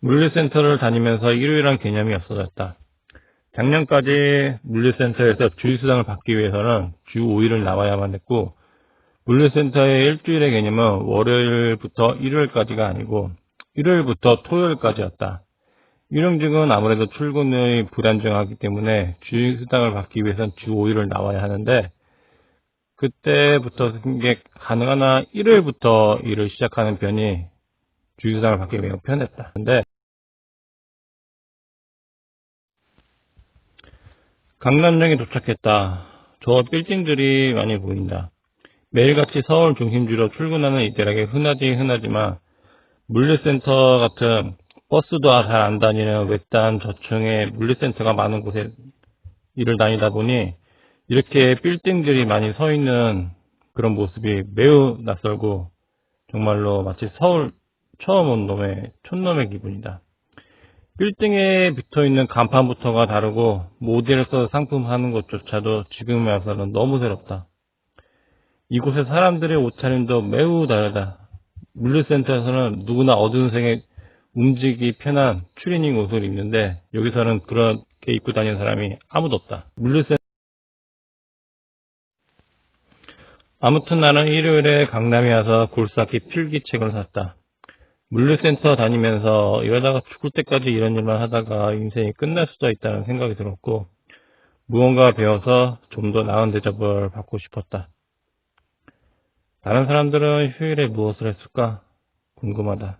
물류센터를 다니면서 일요일한 개념이 없어졌다. 작년까지 물류센터에서 주휴수당을 받기 위해서는 주 5일을 나와야만 했고 물류센터의 일주일의 개념은 월요일부터 일요일까지가 아니고 일요일부터 토요일까지였다. 일용직은 아무래도 출근이 불안정하기 때문에 주휴수당을 받기 위해서는 주 5일을 나와야 하는데 그때부터 이게 가능하나 일요일부터 일을 시작하는 편이 주휴수당을 받기 매우 편했다. 근데 강남역에 도착했다. 저 빌딩들이 많이 보인다. 매일같이 서울 중심지로 출근하는 이들에게 흔하지 흔하지만 물류센터 같은 버스도 잘 안 다니는 외딴 저층의 물류센터가 많은 곳에 일을 다니다 보니 이렇게 빌딩들이 많이 서 있는 그런 모습이 매우 낯설고 정말로 마치 서울 처음 온 놈의 촌놈의 기분이다. 빌딩에 붙어 있는 간판부터가 다르고 모델을 써서 상품 하는 것조차도 지금에 와서는 너무 새롭다. 이곳의 사람들의 옷차림도 매우 다르다. 물류센터에서는 누구나 어두운 색의 움직이기 편한 추리닝 옷을 입는데 여기서는 그렇게 입고 다니는 사람이 아무도 없다. 물류센터 아무튼 나는 일요일에 강남에 와서 골수학기 필기책을 샀다. 물류센터 다니면서 이러다가 죽을 때까지 이런 일만 하다가 인생이 끝날 수도 있다는 생각이 들었고 무언가 배워서 좀 더 나은 대접을 받고 싶었다. 다른 사람들은 휴일에 무엇을 했을까? 궁금하다.